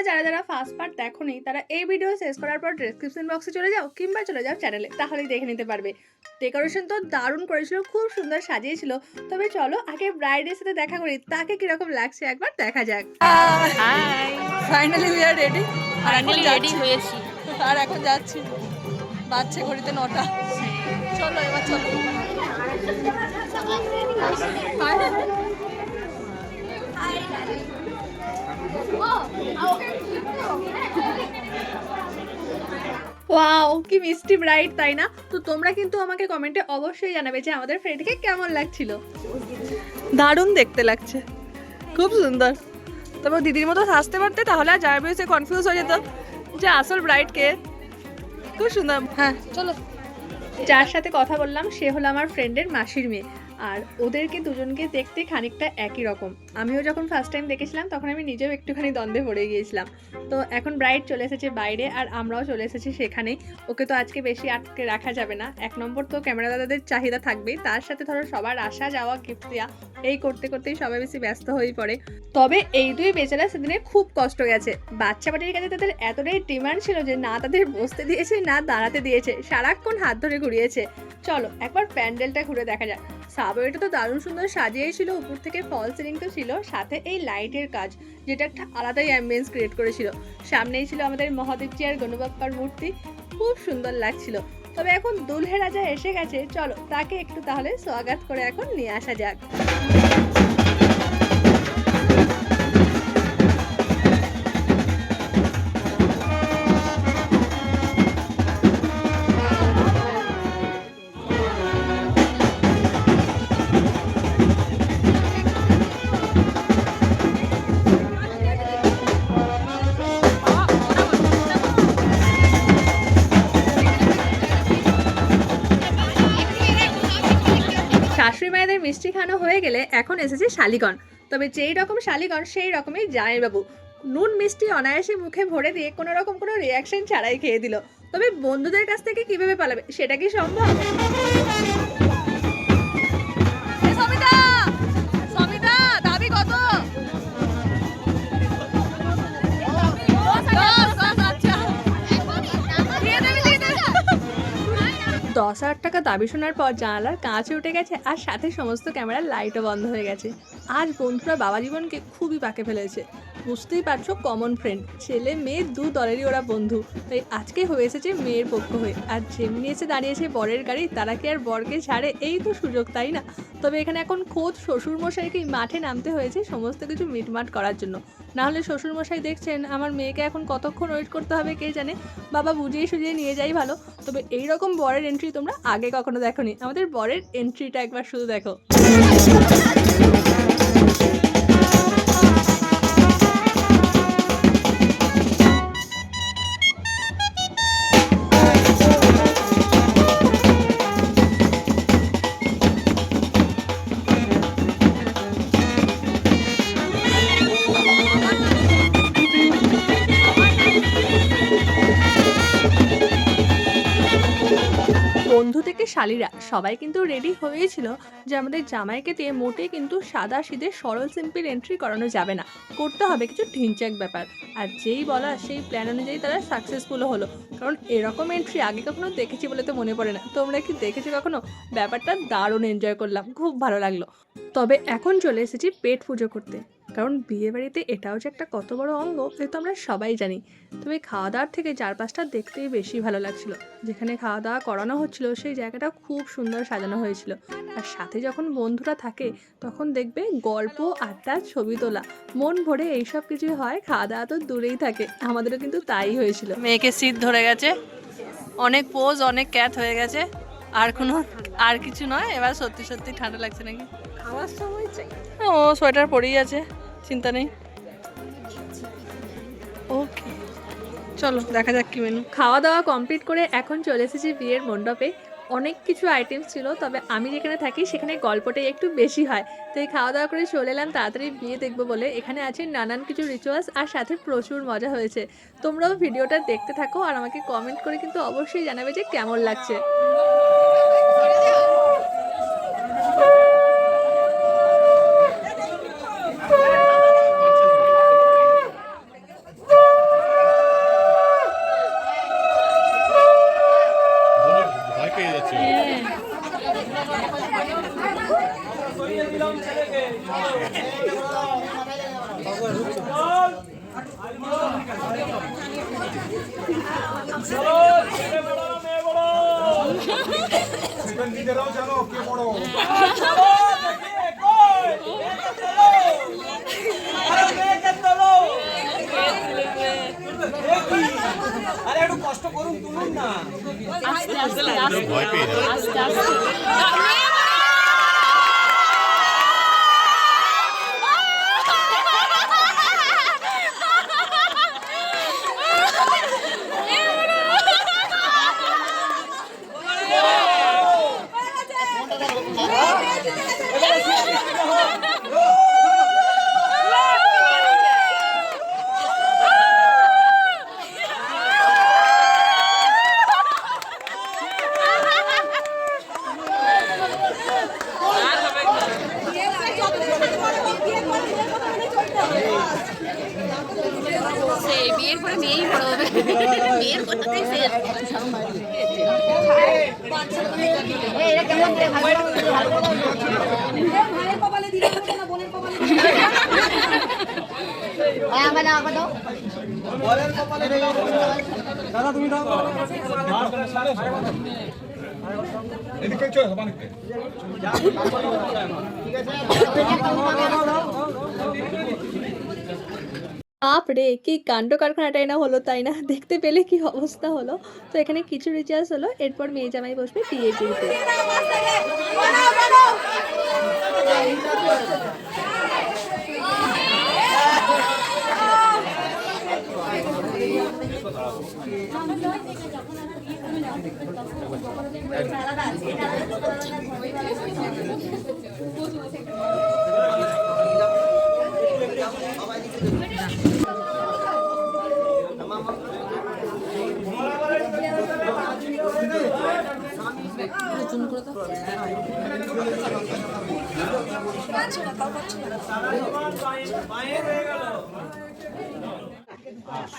তোমরা যারা যারা ফার্স্ট পার্ট দেখো নি তারা এই ভিডিও শেষ করার পর ডেসক্রিপশন বক্সে চলে যাও কিংবা চলে যাও চ্যানেলে তাহলেই দেখে নিতে পারবে। ডেকোরেশন তো দারুণ করেছিল খুব সুন্দর সাজিয়েছিল। তবে চলো আগে ব্রাইডের সাথে দেখা করি তাকে কীরকম লাগছে একবার দেখা যাক। Hi finally we are ready এখন ফাইনালি রেডি হয়েছি। আর এখন যাচ্ছি বাচ্চা ঘড়িতে নটা। চলো এবার চলো। ওয়াও কি মিষ্টি ব্রাইড তাই না? তো তোমরা কিন্তু আমাকে কমেন্টে অবশ্যই জানাবে যে আমাদের ফ্রেন্ডকে কেমন লাগছিল। দারুণ দেখতে লাগছে। খুব সুন্দর। তবে দিদির মতো সাজতে পারতে তাহলে আর যাবে সে কনফিউজ হয়ে যেত যে আসল ব্রাইড কে। খুব সুন্দর। হ্যাঁ চলো। যার সাথে কথা বললাম, সে হলো আমার ফ্রেন্ডের মাসির মেয়ে। আর ওদেরকে দুজনকে দেখতে খানিকটা একই রকম। আমিও যখন ফার্স্ট টাইম দেখেছিলাম, তখন আমি নিজেও একটুখানি দ্বন্দ্বে পড়ে গিয়েছিলাম। তো এখন ব্রাইড চলে এসেছে বাইরে আর আমরাও চলে এসেছি সেখানেই। ওকে তো আজকে বেশি আটকে রাখা যাবে না। এক নম্বর তো ক্যামেরা দাদাদের চাহিদা থাকবেই। তার সাথে ধরো সবার আসা যাওয়া গিফট দেওয়া এই করতে করতেই সবাই বেশি ব্যস্ত হয়ে পড়ে। তবে এই দুই বেচারা সেদিনে খুব কষ্ট গেছে। বাচ্চা বাটির কাছে তাদের এতটাই ডিমান্ড ছিল যে না তাদের বসতে দিয়েছে, না দাঁড়াতে দিয়েছে। সারাক্ষণ হাত ধরে ঘুরিয়েছে। চলো, একবার প্যান্ডেলটা ঘুরে দেখা যাক। সাবওয়েটা তো দারুণ সুন্দর সাজিয়েই ছিল উপর থেকে ফল সিলিং তো ছিল, সাথে এই লাইটের কাজ, যেটা একটা আলাদাই অ্যাম্বিয়েন্স ক্রিয়েট করেছিল। সামনেই ছিল আমাদের মহাদেবজি আর গণবাপ্পার মূর্তি, খুব সুন্দর লাগছিল। তবে এখন দুলহে রাজা এসে গেছে, চলো তাকে একটু তাহলে স্বাগত করে এখন নিয়ে আসা যাক। শাশুড়ি মায়েদের মিষ্টি খানো হয়ে গেলে এখন এসেছে শালিগণ। তবে যেই রকম শালিগণ, সেই রকমই জামাইবাবু নুন মিষ্টি অনায়াসে মুখে ভরে দিয়ে কোনো রকম কোনো রিয়াকশন ছাড়াই খেয়ে দিল। তবে বন্ধুদের কাছ থেকে কীভাবে পালাবে, সেটা কি সম্ভব? দশ হাজার টাকা দাবি শোনার পর জানালার কাঁচে উঠে গেছে আর সাথে সমস্ত ক্যামেরার লাইটও বন্ধ হয়ে গেছে। আজ বন্ধুরা বাবা জীবনকে খুবই পাকে ফেলেছে। বুঝতেই পারছ কমন ফ্রেন্ড ছেলে, মেয়ে, দু দলেরই ওরা বন্ধু। তাই আজকে হয়ে এসেছে মেয়ের পক্ষ হয়ে। আর যেমনি এসে দাঁড়িয়েছে বরের গাড়ি, তারা কি আর বরকে ছাড়ে? এই তো সুযোগ, তাই না? তবে এখানে এখন খোদ শ্বশুরমশাইকেই মাঠে নামতে হয়েছে সমস্ত কিছু মিটমাট করার জন্য। না হলে শ্বশুরমশাই দেখছেন, আমার মেয়েকে এখন কতক্ষণ ওয়েট করতে হবে কে জানে? বাবা বুঝিয়ে সুঝিয়ে নিয়ে যাই ভালো। তবে এই রকম বরের এন্ট্রি তোমরা আগে কখনো দেখোনি। আমাদের বরের এন্ট্রিটা একবার শুধু দেখো। বন্ধু থেকে শালিরা। সবাই কিন্তু রেডি হয়েছিল যে আমাদের জামাইকে দিয়ে মোটে কিন্তু সাদা সিধে সরল সিম্পল এন্ট্রি করানো যাবে না। করতে হবে কিছু ঢিনচাক ব্যাপার। আর যেই বলা সেই প্ল্যান অনুযায়ী তারা সাকসেসফুলও হলো। কারণ এরকম এন্ট্রি আগে কখনো দেখেছি বলে তো মনে পড়ে না। তোমরা কি দেখেছ কখনো? ব্যাপারটা দারুণ এনজয় করলাম। খুব ভালো লাগল। তবে এখন চলে এসেছি পেট পুজো করতে। কারণ বিয়ে বাড়িতে এটাও যে একটা কত বড় অঙ্গ এ তো আমরা সবাই জানি। তবে খাওয়া দাওয়ার থেকে চারপাশটা দেখতেই বেশি ভালো লাগছিল। যেখানে খাওয়া দাওয়া করানো হচ্ছিল সেই জায়গাটা খুব সুন্দর সাজানো হয়েছিল। আর সাথে যখন বন্ধুরা থাকে তখন দেখবে গল্প আড্ডা ছবি তোলা মন ভরে এইসব কিছু হয় খাওয়া দাওয়া তো দূরেই থাকে। আমাদেরও কিন্তু তাই হয়েছিল। মেয়েকে শীত ধরে গেছে। অনেক পোজ অনেক ক্যাথ হয়ে গেছে। আর কোনো আর কিছু নয়। এবার সত্যি সত্যি ঠান্ডা লাগছে নাকি? খাওয়ার সময় চাই। ও সোয়েটার পরেই আছে। চিন্তা নেই। ওকে চলো, দেখা যাক কি মেনু খাওয়া দাওয়া কমপ্লিট করে এখন চলে এসেছি বিয়ের মণ্ডপে। অনেক কিছু আইটেমস ছিল, তবে আমি যেখানে থাকি সেখানে গল্পটাই একটু বেশি হয়। তো এই খাওয়া দাওয়া করে চলে এলাম, তাড়াতাড়ি বিয়ে দেখব বলে। এখানে আছে নানান কিছু রিচুয়ালস আর সাথে প্রচুর মজা হয়েছে। তোমরাও ভিডিওটা দেখতে থাকো আর আমাকে কমেন্ট করে কিন্তু অবশ্যই জানাবে যে কেমন লাগছে। নিজেরাও জানো কে বড় আরে একটু কষ্ট করুন তুলুন না আস্তে আস্তে। আস্তে আস্তে আস্তে সেই বিয়ের পরে কথাটাই শেষ এদিকে চলে বানিতে আপ রে, কি কাণ্ড কারখানাটাই না হলো তাই না? দেখতে পেলে কি অবস্থা হলো? তো এখানে কিছু রিচার্জ হলো, এরপর মেয়ে জামাই বসবে বিয়ে দিতে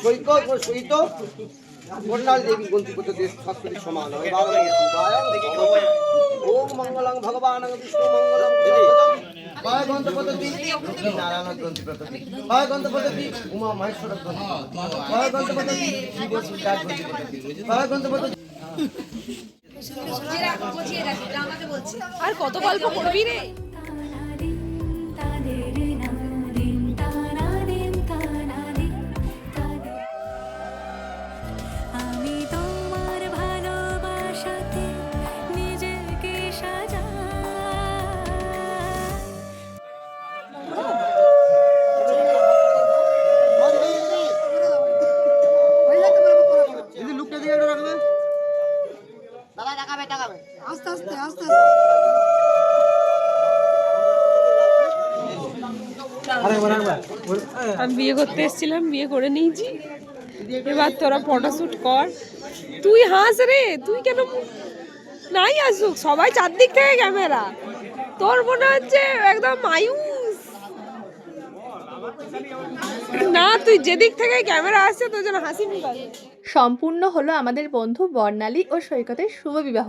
সৈক সৈত কন্যাল দেবী গন্তিপত দেশ শাস্ত্রী সমান ওম মঙ্গলং ভগবান বিষ্ণু মঙ্গলং ভয় গন্তপতি নারায়ণ গ্রন্থিপতি ভয় গন্তপতি উমা মহেশ্বর গ্রন্থিপতি ভয় গন্তপতি শিব সিদ্ধার্থ গ্রন্থিপতি ভয় গন্তপতি আর কত গল্প করবি রে? আমি বিয়ে করতে এসেছিলাম বিয়ে করে নিয়েছি এবার তোরা ফটোশুট কর। তুই হাস রে তুই কেন নাই আসুক সবাই চারদিক থেকে ক্যামেরা। তোর মনে হচ্ছে একদম মায়ুস। না তুই যেদিক থেকে ক্যামেরা আসছে তোর জন্য হাসি সম্পূর্ণ হলো আমাদের বন্ধু বর্ণালী ও সৈকতের শুভ বিবাহ।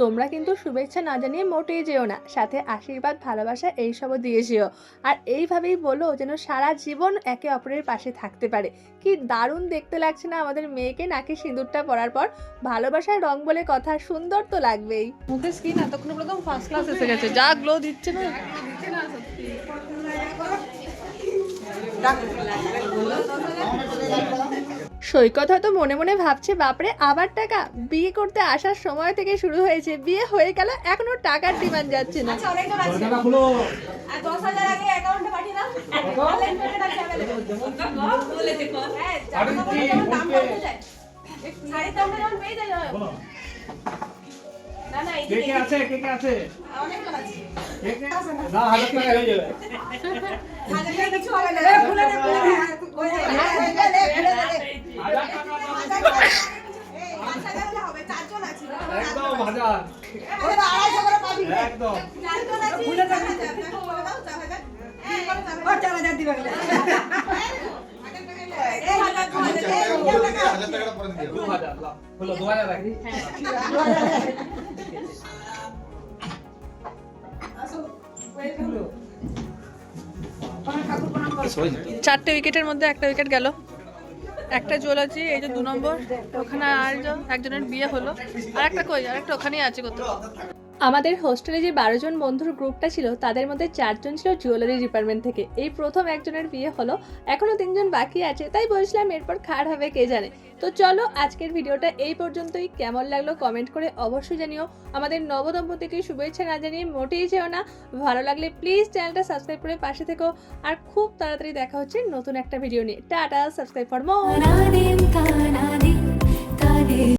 তোমরা কিন্তু শুভেচ্ছা না জানিয়ে মোটেই যেও না। সাথে আশীর্বাদ ভালোবাসা এইসবও দিয়ে যেও। আর এইভাবেই বলো যেন সারা জীবন একে অপরের পাশে থাকতে পারে। কি দারুণ দেখতে লাগছে না আমাদের মেয়েকে নাকি সিঁদুরটা পরার পর। ভালোবাসার রং বলে কথা সুন্দর তো লাগবেই। মুখের স্কিন এতক্ষণ প্রথম ফার্স্ট ক্লাস এসে গেছে। যা গ্লো দিচ্ছে না। সৈকত হয়তো মনে মনে ভাবছে বাপরে আবার টাকা বিয়ে করতে আসার সময় থেকে শুরু হয়েছে বিয়ে হয়ে গেল এখনও টাকার ডিমান্ড যাচ্ছে না কে কে আছে কে কে আছে কে কে না হাজার টাকা হয়ে যাবে একদম চারটে উইকেটের মধ্যে একটা উইকেট গেল। একটা জুয়েলারি এই যে দু নম্বর, ওখানে আর একজনের বিয়ে হলো। আর একটা কই, আর একটা ওখানেই আছে কোথাও। আমাদের হোস্টেলে যে বারো জন বন্ধুর গ্রুপটা ছিল, তাদের মধ্যে চারজন ছিল জুয়েলারি ডিপার্টমেন্ট থেকে। এই প্রথম একজনের বিয়ে হলো, এখনও তিনজন বাকি আছে, তাই বলছিলাম এরপর খার হবে, কে জানে। তো চলো, আজকের ভিডিওটা এই পর্যন্তই। কেমন লাগল কমেন্ট করে অবশ্যই জানিও। আমাদের নবদম্পতিকে শুভেচ্ছা না জানিয়ে মোটেই যেও না। ভালো লাগলে প্লিজ চ্যানেলটা সাবস্ক্রাইব করে পাশে থেকো। আর খুব তাড়াতাড়ি দেখা হচ্ছে নতুন একটা ভিডিও নিয়ে। টাটা, সাবস্ক্রাইব ফর মোর।